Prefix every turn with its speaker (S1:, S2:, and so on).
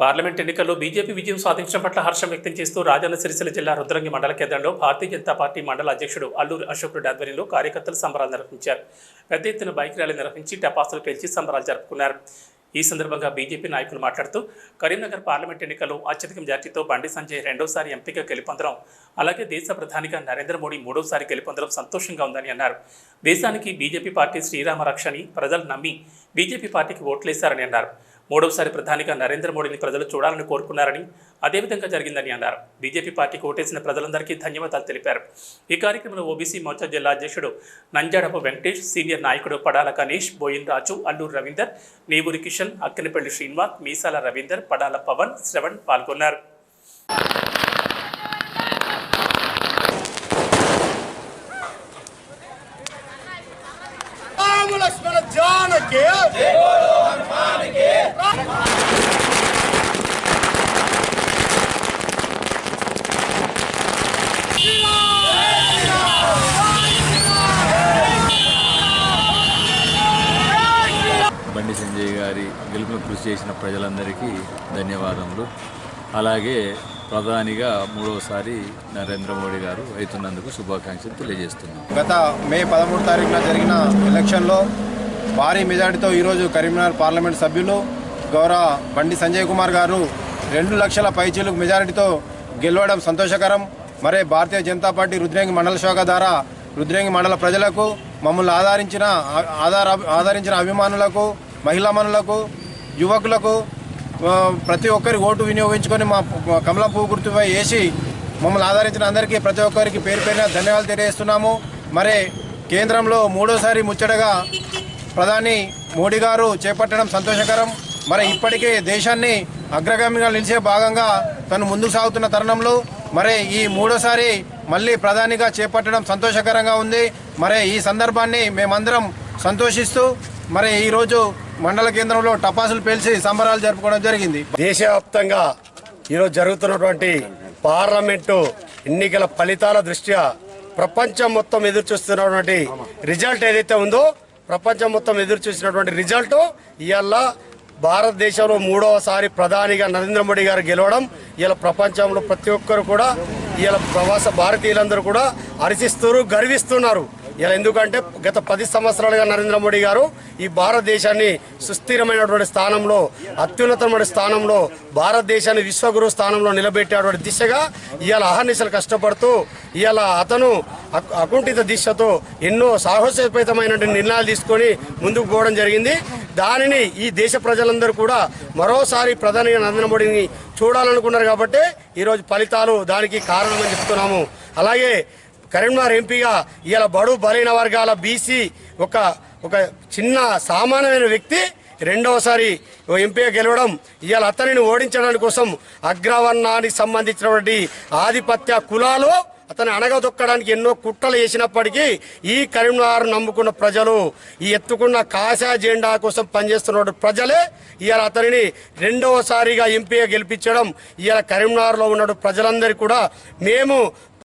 S1: Parliament ఎన్నికల్లో BJP విజయం సాధించడం పట్ల హర్షం వ్యక్తం చేస్తూ రాజన్న సిరిసిల్ల జిల్లా రుద్రంగి మండల కేంద్రంలో భారతీయ జనతా పార్టీ మండల అధ్యక్షుడు అల్లూరి అశోక్ రెడ్డి ఆధ్వర్యంలో కార్యకర్తలు సంబరాలు నిర్వహించారు. పెద్ద ఎత్తున బైక్ ర్యాలీ నిర్వహించి టపాసులు పేల్చి సంబరాలు జరుపుకున్నారు. ఈ సందర్భంగా బీజేపీ నాయకులు మాట్లాడుతూ కరీంనగర్ పార్లమెంట్ ఎన్నికల్లో అత్యధిక మెజార్టీతో బండి సంజయ్ రెండోసారి ఎంపీగా గెలుపొందడం అలాగే దేశ ప్రధానిగా నరేంద్ర మోడీ మూడోసారి గెలుపొందడం సంతోషంగా ఉందని అన్నారు. దేశానికి బీజేపీ పార్టీ శ్రీరామ రక్షని ప్రజలు నమ్మి బీజేపీ పార్టీకి ఓట్లేశారని అన్నారు. మూడవసారి ప్రధానిగా నరేంద్ర మోడీని ప్రజలు చూడాలని కోరుకున్నారని అదేవిధంగా జరిగిందని అన్నారు. బీజేపీ పార్టీకి ఓటేసిన ప్రజలందరికీ ధన్యవాదాలు తెలిపారు. ఈ కార్యక్రమంలో ఓబీసీ మోర్చా జిల్లా అధ్యక్షుడు నంజాడపు వెంకటేష్ సీనియర్ నాయకుడు పడాల గణేష్ బోయిన్ రాజు అల్లూరు రవీందర్ నేవూరి కిషన్ అక్కినపల్లి శ్రీనివాస్ మీసాల రవీందర్ పడాల పవన్ శ్రవణ్ పాల్గొన్నారు.
S2: లక్ష్మణ జానకి.
S3: బండి సంజయ్ గారి గెలుపును కృషి చేసిన ప్రజలందరికీ ధన్యవాదములు. అలాగే ప్రధానిగా మూడవసారి నరేంద్ర మోడీ గారు అవుతున్నందుకు శుభాకాంక్షలు తెలియజేస్తున్నాం.
S2: గత మే పదమూడు తారీఖున జరిగిన ఎలక్షన్లో భారీ మెజార్టీతో ఈరోజు కరీంనగర్ పార్లమెంట్ సభ్యులు గౌరవ బండి సంజయ్ కుమార్ గారు రెండు లక్షల పైచీలకు మెజారిటీతో గెలవడం సంతోషకరం. మరే భారతీయ జనతా పార్టీ రుద్రేంగి మండల శాఖ ద్వారా రుద్రేంగి మండల ప్రజలకు మమ్మల్ని ఆదరించిన ఆధార ఆదరించిన అభిమానులకు మహిళామణులకు యువకులకు ప్రతి ఒక్కరి ఓటు వినియోగించుకొని మా మా కమలం పువ్వు గుర్తుపై వేసి మమ్మల్ని ఆదరించిన అందరికీ ప్రతి ఒక్కరికి పేరు పేరున ధన్యవాదాలు తెలియజేస్తున్నాము. మరి కేంద్రంలో మూడోసారి ముచ్చటగా ప్రధాని మోడీ గారు చేపట్టడం సంతోషకరం. మరి ఇప్పటికే దేశాన్ని అగ్రగామిగా నిలిచే భాగంగా తను ముందుకు సాగుతున్న తరుణంలో మరి ఈ మూడోసారి మళ్ళీ ప్రధానిగా చేపట్టడం సంతోషకరంగా ఉంది. మరి ఈ సందర్భాన్ని మేమందరం సంతోషిస్తూ మరి ఈరోజు మండల కేంద్రంలో టపాసులు పేల్చి సంబరాలు జరుపుకోవడం జరిగింది.
S4: దేశవ్యాప్తంగా ఈరోజు జరుగుతున్నటువంటి పార్లమెంటు ఎన్నికల ఫలితాల దృష్ట్యా ప్రపంచం మొత్తం ఎదురు చూస్తున్నటువంటి రిజల్ట్ ఏదైతే ఉందో ప్రపంచం మొత్తం ఎదురు చూసినటువంటి రిజల్ట్ ఇవాళ భారతదేశంలో మూడవసారి ప్రధానిగా నరేంద్ర మోడీ గారు గెలవడం ఇలా ప్రపంచంలో ప్రతి ఒక్కరు కూడా ఇలా ప్రవాస భారతీయులందరూ కూడా హర్షిస్తున్నారు గర్విస్తున్నారు. ఇలా ఎందుకంటే గత పది సంవత్సరాలుగా నరేంద్ర మోడీ గారు ఈ భారతదేశాన్ని సుస్థిరమైనటువంటి స్థానంలో అత్యున్నతమైన స్థానంలో భారతదేశాన్ని విశ్వగురు స్థానంలో నిలబెట్టేటువంటి దిశగా ఇవాళ అహర్నిశలు కష్టపడుతూ ఇవాళ అతను అకుంఠిత దిశతో ఎన్నో సాహసోపేతమైనటువంటి నిర్ణయాలు తీసుకొని ముందుకు పోవడం జరిగింది. దానిని ఈ దేశ ప్రజలందరూ కూడా మరోసారి ప్రధాని నరేంద్ర మోడీని చూడాలనుకున్నారు కాబట్టి ఈరోజు ఫలితాలు దానికి కారణమని చెప్తున్నాము. అలాగే కరీంనగర్ ఎంపీగా ఇలా బడు బలైన వర్గాల బీసీ ఒక ఒక చిన్న సామాన్యమైన వ్యక్తి రెండవసారి ఓ ఎంపీగా గెలవడం ఇవాళ అతనిని ఓడించడానికి కోసం అగ్రవర్ణానికి సంబంధించినటువంటి ఆధిపత్య కులాలు అతను అణగదొక్కడానికి ఎన్నో కుట్రలు చేసినప్పటికీ ఈ కరీంనగర్ నమ్ముకున్న ప్రజలు ఈ ఎత్తుకున్న కాషా జెండా కోసం పనిచేస్తున్న ప్రజలే ఇవాళ అతనిని రెండవసారిగా ఎంపీగా గెలిపించడం ఇవాళ కరీంనగర్లో ఉన్న ప్రజలందరికీ కూడా మేము